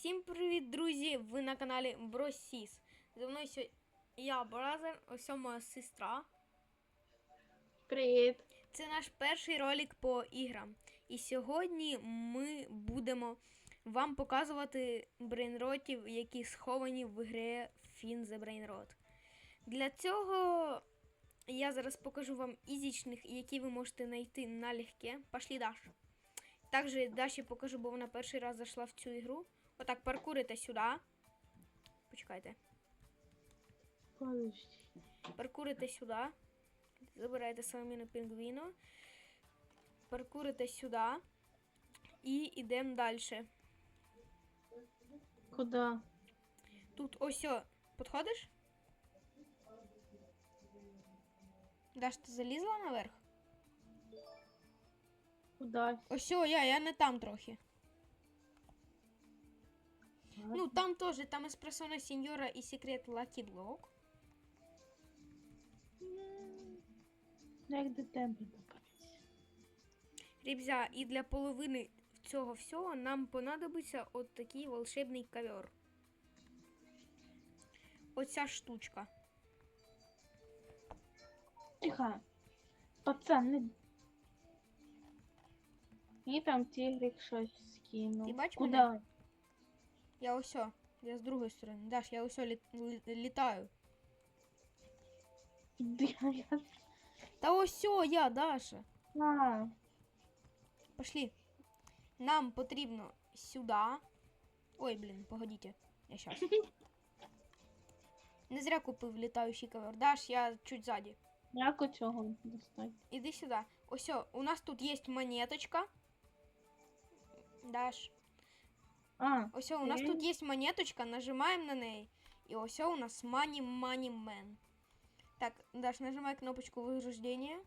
Всім привіт, друзі! Ви на каналі Бросіс. Зі мною сьогодні я Бразер, ось моя сестра. Привіт. Це наш перший ролик по іграм. І сьогодні ми будемо вам показувати брейнротів, які сховані в грі Fin the Brainrot. Для цього я зараз покажу вам ізічних, які ви можете знайти налегке. Пошлі Даш. Також Даші покажу, бо вона перший раз зайшла в цю ігру. Отак паркурите сюди. Почекайте. Паркурите сюди. Забираєте самі пінгвіну. Паркурите сюди. І йдемо далі. Куда? Тут ось о, підходиш? Даш, ти залізла наверх? Куда? Ось о, я, я не там трохи. Ну, там теж, там еспресона сеньора і секрет Lucky Block. Ну, Як до тебе добратися? Ребзя, і для половини цього всього нам понадобиться от такий волшебний ковер. Оця штучка. Тихо. Пацан, не... Мені там тігрик щось скинув. Ти бачиш Куда? Я ось, я з другої сторони. Даш, я ось лі- лі- літаю. Я? Та ось я, Даша. А, Пошли. Нам потрібно сюди. Ой, блін, погодите. Я щас. Не зря купив літаючий ковер. Даш, я чуть ззаді. як у цього достати? Іди сюди. Ось, у нас тут є монеточка. Даш. А, Ось о, у нас Мгм. тут є монеточка, нажимаємо на неї. І ось о, у нас Money Money Man. Так, Даш, нажимай кнопочку виграждения.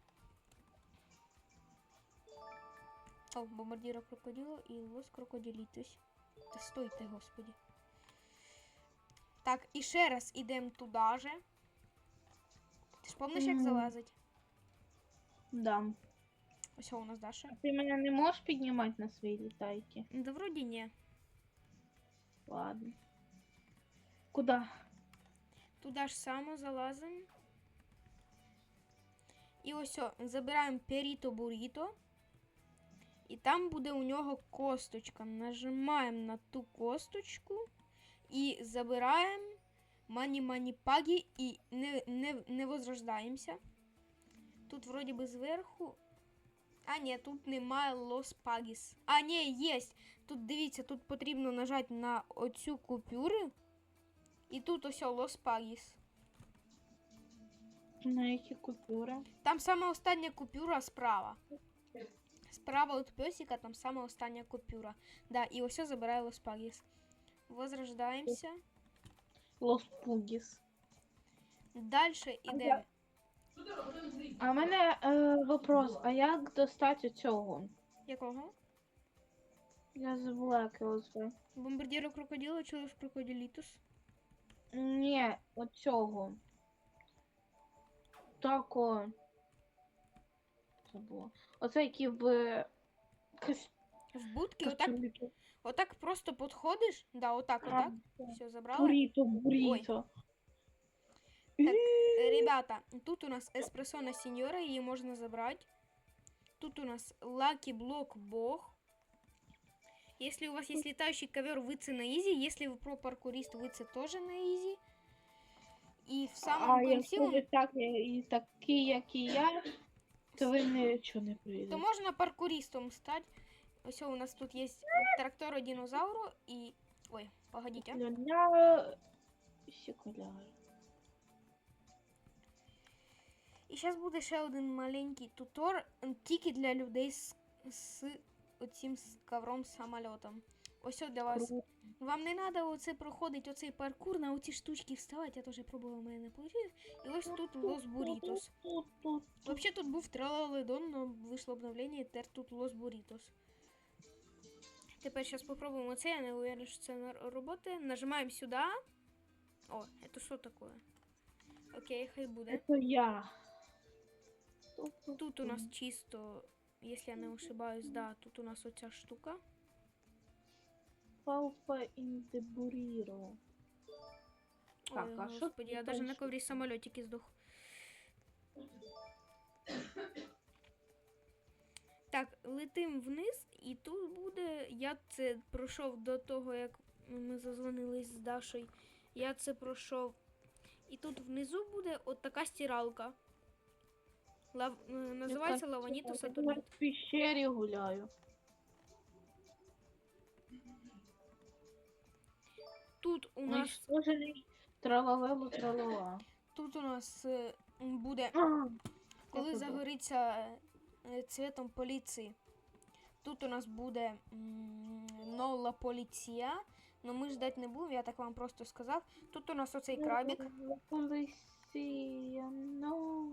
О, бомбардира крокодила і лос крокодилітось. Та стойте, господі. Так, і ще раз ідемо туди же. Ти ж пам'ятаєш, як Мгм. залазить? да. Ось о, у нас Даша. А ти мене не можеш піднімати на свої літайки? Да вроді ні. Ладно. Куда? Туди ж само залазимо. І ось о, забираємо періто буріто. І там буде у нього косточка. Нажимаємо на ту косточку і забираємо мані мані пагі і не, не, не возрождаємося. Тут вроді би зверху. А, ні, тут немає Лос Пагіс. А, ні, є. Тут дивіться, тут потрібно нажати на оцю купюру. І тут ось Лос Пагіс. На які купюри? Там сама остання купюра справа. Справа від песика, там сама остання купюра. Да, і ось забирає Лос Пагіс. Возрождаємося. Лос Пугіс. Далі йдемо. А в мене е, вопрос, а як достати цього? Якого? Я забула, як його звати. Бомбардіро крокодила лиш крокодилітус? Ні, оцього. Тако. Забула. Оце який в кос- В будки отак, костюмі. отак просто підходиш. Да, отак, отак. Все, забрала. Буріто, буріто. Так, Е, Ребята, тут у нас еспресона сеньора, її можна забрати. Тут у нас Лаки Блок Бог. Если у вас есть летающий ковер, вы це на изи. Если вы про паркурист, вы це тоже на изи. І в А самому кінці, якщо он- ви так, і такі, як і я, то ви нічого не то прийдете. можна паркуристом стати. Ось у нас тут є трактора динозавру і... Ой, погодите. Для секуляр. І зараз буде ще один маленький тутор, тільки для людей з, з оцим ковром самольотом. Ось для вас. Вам не треба оце проходити оцей паркур на оці штучки вставати, я теж пробувала, у мене не вийшло. І ось тут Лос Бурітос. Взагалі тут був Тралаледон, але вийшло обновлення, і тепер тут Лос Бурітос. Тепер зараз спробуємо це, я не уверена, що це роботи. Нажимаємо сюди. О, це що таке? Окей, хай буде. Це я. Тут, у нас чисто, если я не ошибаюсь, да, тут у нас оця штука. The burrito. Так, Ой, а що господи, я даже на коврі самольотики здох. Так, летим вниз, і тут буде. Я це пройшов до того, як ми зазвонились з Дашою. Я це пройшов. І тут внизу буде от така стиралка. Лав... е, Називається стиралка? Я в пещері гуляю. Тут у нас Уничтожений тралавелу тут у нас е, буде Коли загориться е, цвітом поліції, тут у нас буде м, поліція. Ну ми ждать не будемо, я так вам просто сказав. Тут у нас оцей крабік Поліція, ну.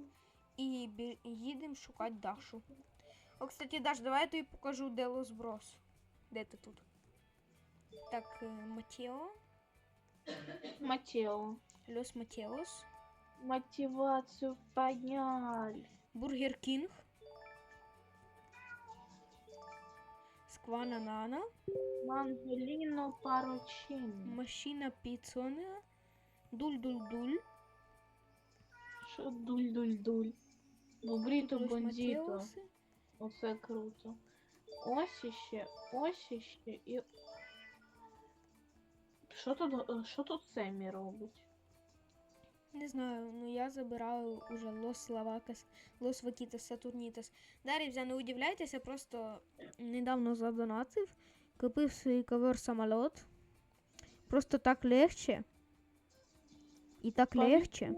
і бі- їдемо шукати Дашу. О, кстати, Даш, давай я тобі покажу, де Лос Брос. Де ти тут? Так, е, Матео. Матео. Лос Матеос. Мотивацію підняли. Бургер Кінг. Сквана Нана. Мангеліно парочино. Машина Піцоне. Дуль-дуль-дуль. Що дуль-дуль-дуль. Бубріто Лос бандіто. Оце круто. Ось іще, ось іще і. Що тут, е, що тут Семі робить? Не знаю, ну я забираю уже Лос Лавакас, Лос Вакітас, Сатурнітас. Дарівзя, не удивляйтеся, просто недавно задонатив, купив свій ковер самоліт. Просто так легче. І так легче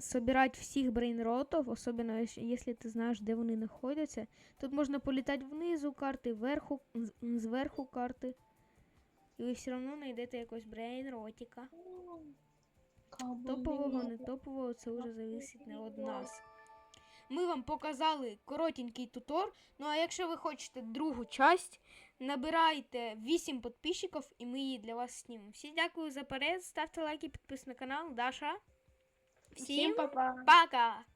собирать всіх брейнротов, особенно єс- якщо ти знаєш, де вони знаходяться. Тут можна політати внизу карти, вверху, зверху карти. І ви все одно знайдете якогось брейнротика. Топового, не топового, це вже залежить не від нас. Ми вам показали коротенький тутор. Ну а якщо ви хочете другу часть, набирайте 8 підписчиків і ми її для вас знімемо. Всі дякую за перегляд, ставте лайки, підписуйтесь на канал. Даша. Всім Всім па-па! пока!